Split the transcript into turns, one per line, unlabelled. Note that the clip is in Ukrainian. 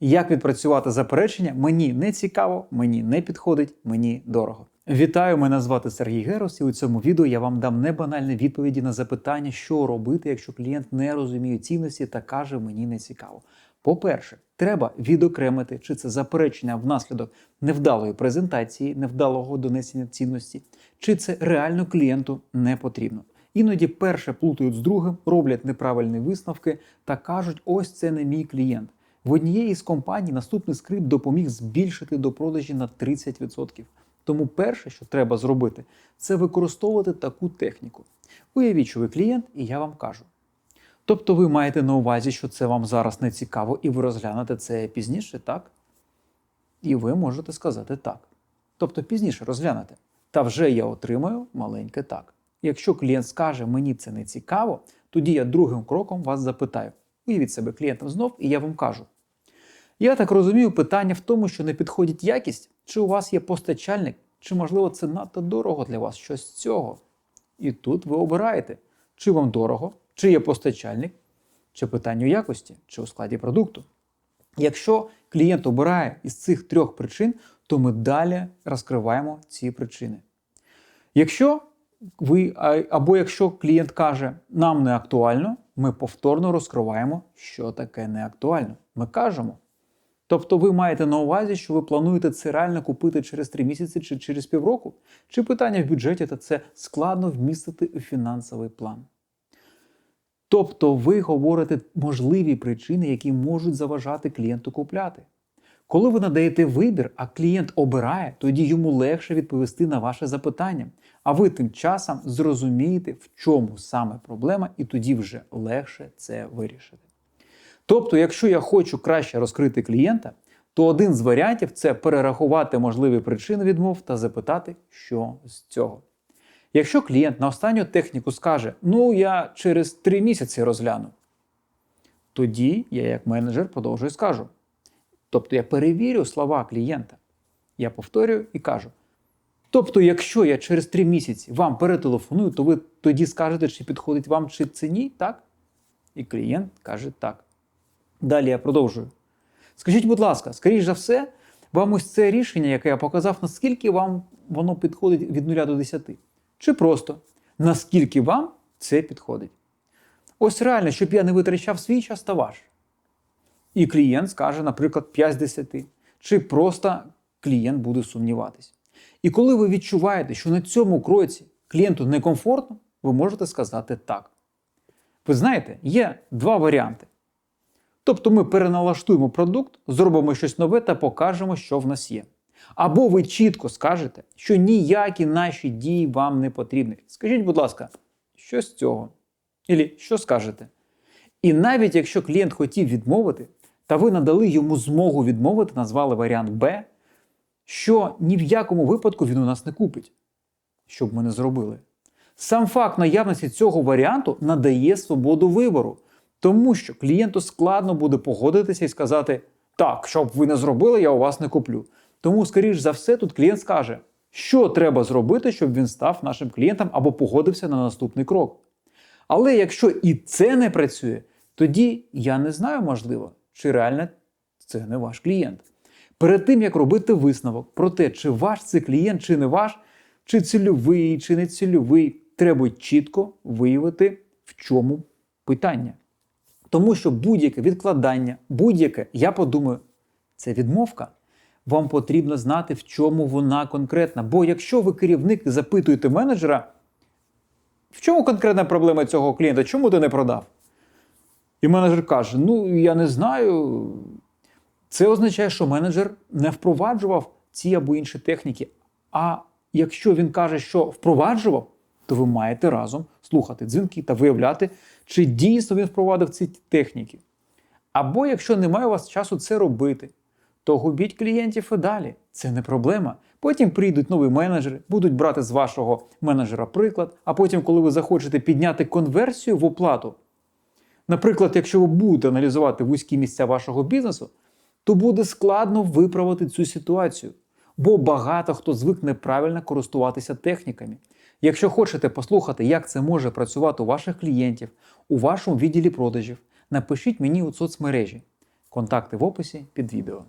Як відпрацювати заперечення? Мені не цікаво, мені не підходить, мені дорого. Вітаю, мене звати Сергій Герос, і у цьому відео я вам дам небанальні відповіді на запитання, що робити, якщо клієнт не розуміє цінності та каже мені не цікаво. По-перше, треба відокремити, чи це заперечення внаслідок невдалої презентації, невдалого донесення цінності, чи це реально клієнту не потрібно. Іноді перше плутають з другим, роблять неправильні висновки та кажуть, ось це не мій клієнт. В однієї з компаній наступний скрипт допоміг збільшити до продажі на 30%. Тому перше, що треба зробити, це використовувати таку техніку. Уявіть, що ви клієнт, і я вам кажу. Тобто ви маєте на увазі, що це вам зараз не цікаво, і ви розглянете це пізніше, так? І ви можете сказати так. Тобто пізніше розглянете. Та вже я отримаю маленьке так. Якщо клієнт скаже, мені це не цікаво, тоді я другим кроком вас запитаю. Уявіть себе клієнтом знов, і я вам кажу. Я так розумію, питання в тому, що не підходить якість, чи у вас є постачальник, чи, можливо, це надто дорого для вас щось з цього. І тут ви обираєте, чи вам дорого, чи є постачальник, чи питання у якості, чи у складі продукту. Якщо клієнт обирає із цих трьох причин, то ми далі розкриваємо ці причини. Якщо ви, або якщо клієнт каже, нам не актуально, ми повторно розкриваємо, що таке не актуально. Ми кажемо. Тобто ви маєте на увазі, що ви плануєте це реально купити через 3 місяці чи через півроку? Чи питання в бюджеті та це складно вмістити у фінансовий план? Тобто ви говорите можливі причини, які можуть заважати клієнту купляти. Коли ви надаєте вибір, а клієнт обирає, тоді йому легше відповісти на ваше запитання. А ви тим часом зрозумієте, в чому саме проблема, і тоді вже легше це вирішити. Тобто, якщо я хочу краще розкрити клієнта, то один з варіантів це перерахувати можливі причини відмов та запитати, що з цього. Якщо клієнт на останню техніку скаже, ну я через три місяці розгляну, тоді я, як менеджер, продовжую скажу. Тобто я перевірю слова клієнта. Я повторюю і кажу. Тобто, якщо я через три місяці вам перетелефоную, то ви тоді скажете, чи підходить вам, чи це ні, так? І клієнт каже так. Далі я продовжую. Скажіть, будь ласка, скоріш за все, вам ось це рішення, яке я показав, наскільки вам воно підходить від 0 до 10? Чи просто наскільки вам це підходить? Ось реально, щоб я не витрачав свій час та ваш. І клієнт скаже, наприклад, 5 з 10. Чи просто клієнт буде сумніватись. І коли ви відчуваєте, що на цьому кроці клієнту некомфортно, ви можете сказати так. Ви знаєте, є два варіанти. Тобто ми переналаштуємо продукт, зробимо щось нове та покажемо, що в нас є. Або ви чітко скажете, що ніякі наші дії вам не потрібні. Скажіть, будь ласка, що з цього? Ілі що скажете? І навіть якщо клієнт хотів відмовити, та ви надали йому змогу відмовити, назвали варіант Б, що ні в якому випадку він у нас не купить. Що б ми не зробили? Сам факт наявності цього варіанту надає свободу вибору, тому що клієнту складно буде погодитися і сказати: так, що б ви не зробили, я у вас не куплю. Тому, скоріш за все, тут клієнт скаже, що треба зробити, щоб він став нашим клієнтом або погодився на наступний крок. Але якщо і це не працює, тоді я не знаю, можливо, чи реально це не ваш клієнт. Перед тим як робити висновок про те, чи ваш це клієнт, чи не ваш, чи цільовий, чи не цільовий, треба чітко виявити, в чому питання. Тому що будь-яке відкладання, будь-яке, я подумаю, це відмовка. Вам потрібно знати, в чому вона конкретна. Бо якщо ви керівник запитуєте менеджера, в чому конкретна проблема цього клієнта, чому ти не продав? І менеджер каже: Ну, я не знаю. Це означає, що менеджер не впроваджував ці або інші техніки. А якщо він каже, що впроваджував, то ви маєте разом слухати дзвінки та виявляти, чи дійсно він впровадив ці техніки. Або якщо немає у вас часу це робити, то губіть клієнтів і далі. Це не проблема. Потім прийдуть нові менеджери, будуть брати з вашого менеджера приклад, а потім, коли ви захочете підняти конверсію в оплату, Наприклад, якщо ви будете аналізувати вузькі місця вашого бізнесу, то буде складно виправити цю ситуацію, бо багато хто звик неправильно користуватися техніками. Якщо хочете послухати, як це може працювати у ваших клієнтів, у вашому відділі продажів, напишіть мені у соцмережі. Контакти в описі під відео.